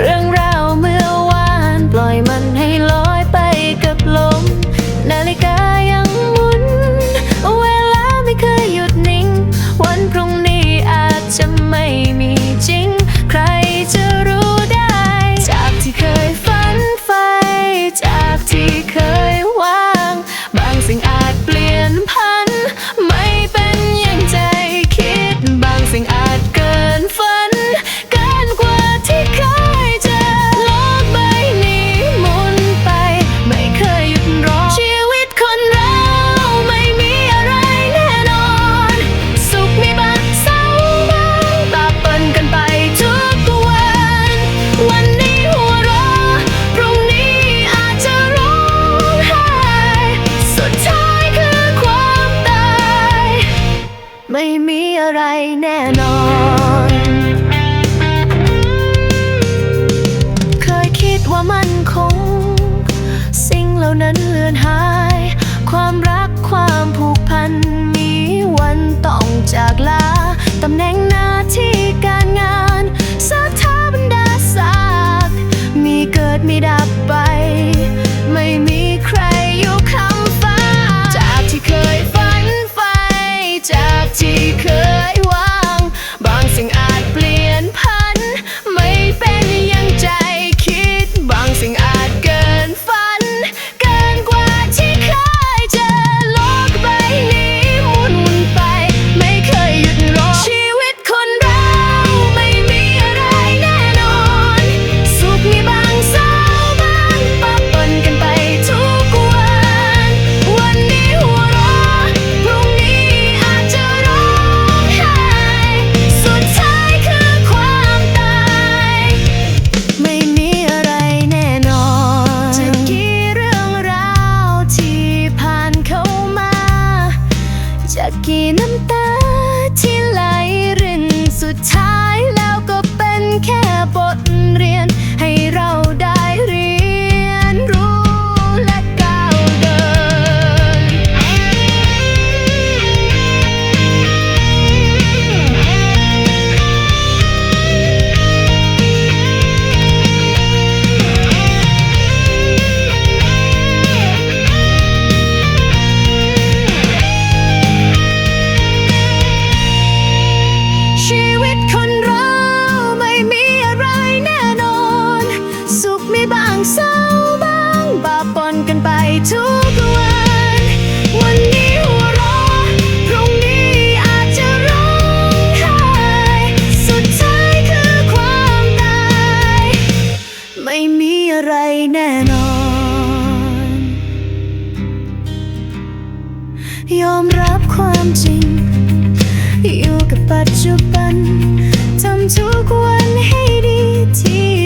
And นั้นเลือนหาย ความรักความผูกพัน มีวันต้องจากลาตำแหน่งหน้าที่การงานสถาบันดาศักมีเกิดมีดับไป ไม่มีใครอยู่คำฟ้า จากที่เคยฝันไฟจากที่เคย จะ ทุกวัน วันนี้หัวเราะพรุ่งนี้อาจจะร้องไห้สุดท้ายคือความตาย ไม่มีอะไรแน่นอน ยอมรับความจริง อยู่กับปัจจุบันทำทุกวันให้ดีที่